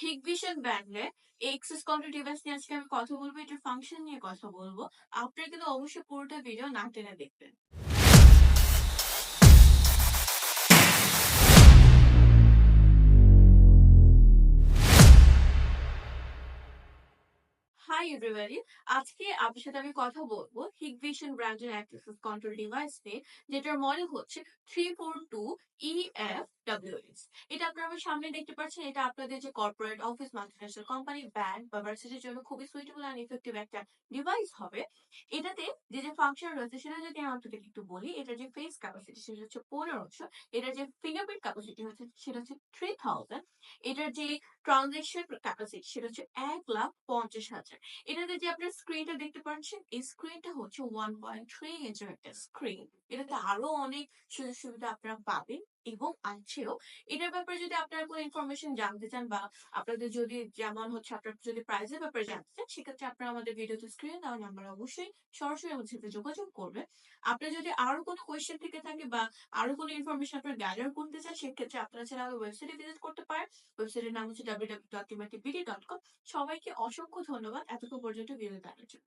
Hikvision ব্যান্ডে access control device নিয়ে আজকে আমি কথা বলব, এটার ফাংশন নিয়ে কথা বলব। আপনারা কিন্তু অবশ্যই পুরোটা ভিডিও না টেনে দেখবেন। হাই এভরিবডি আজকে আপনার সাথে আমি কথা বলব হিগভিশন ব্র্যান্ডের অ্যাক্সেস কন্ট্রোল ডিভাইস নিয়ে, যেটার মডেল হচ্ছে three four two E F WS এটা আপনারা সামনে দেখতে পাচ্ছেন, এটা আপনাদের যে corporate office multinational company bank বা ভার্সিটির জন্য খুবই সুইটেবল অ্যান্ড ইফেক্টিভ একটা ডিভাইস হবে। এটাতে যে যে ফাংশন রয়েছে, সেটা যদি আমি আপনাদের একটু বলি, এটা যে ফেস ক্যাপাসিটি সেটা হচ্ছে পনেরোশো এটার যে ফিঙ্গারপ্রিন্ট ক্যাপাসিটি হচ্ছে, সেটা হচ্ছে থ্রি থাউজেন্ড এটার যে ট্রানজেকশন ক্যাপাসিটি সেটা হচ্ছে এক লাখ পঞ্চাশ হাজার। এটাতে যে আপনার স্ক্রিনটা দেখতে পাচ্ছেন, এই স্ক্রিনটা হচ্ছে ওয়ান পয়েন্ট থ্রি ইঞ্চের একটা স্ক্রিন এটাতে আরও অনেক সুযোগ সুবিধা আপনারা পাবেন। এবং আছেও এটার ব্যাপারে যদি আপনারা কোনো ইনফরমেশন জানতে চান বা আপনাদের যদি যেমন হচ্ছে আপনার যদি প্রাইজের ব্যাপারে জানতে চান, সেক্ষেত্রে আপনারা আমাদের ভিডিওতে স্ক্রিনে দেওয়া নাম্বার অবশ্যই সরাসরি আমাদের সাথে যোগাযোগ করবে আপনার যদি আরও কোনো কোয়েশ্চেন থেকে থাকে বা আরও কোনো ইনফরমেশন আপনার গ্যাদার করতে চান, সেক্ষেত্রে আপনারা ছাড়া আমাদের ওয়েবসাইটে ভিজিট করতে পারেন। ওয়েবসাইটের নাম হচ্ছে ডাব্লিউ ডাব্লিউ ডট কম সবাইকে অসংখ্য ধন্যবাদ। এতক্ষণ পর্যন্ত ভিডিও দেখার জন্য।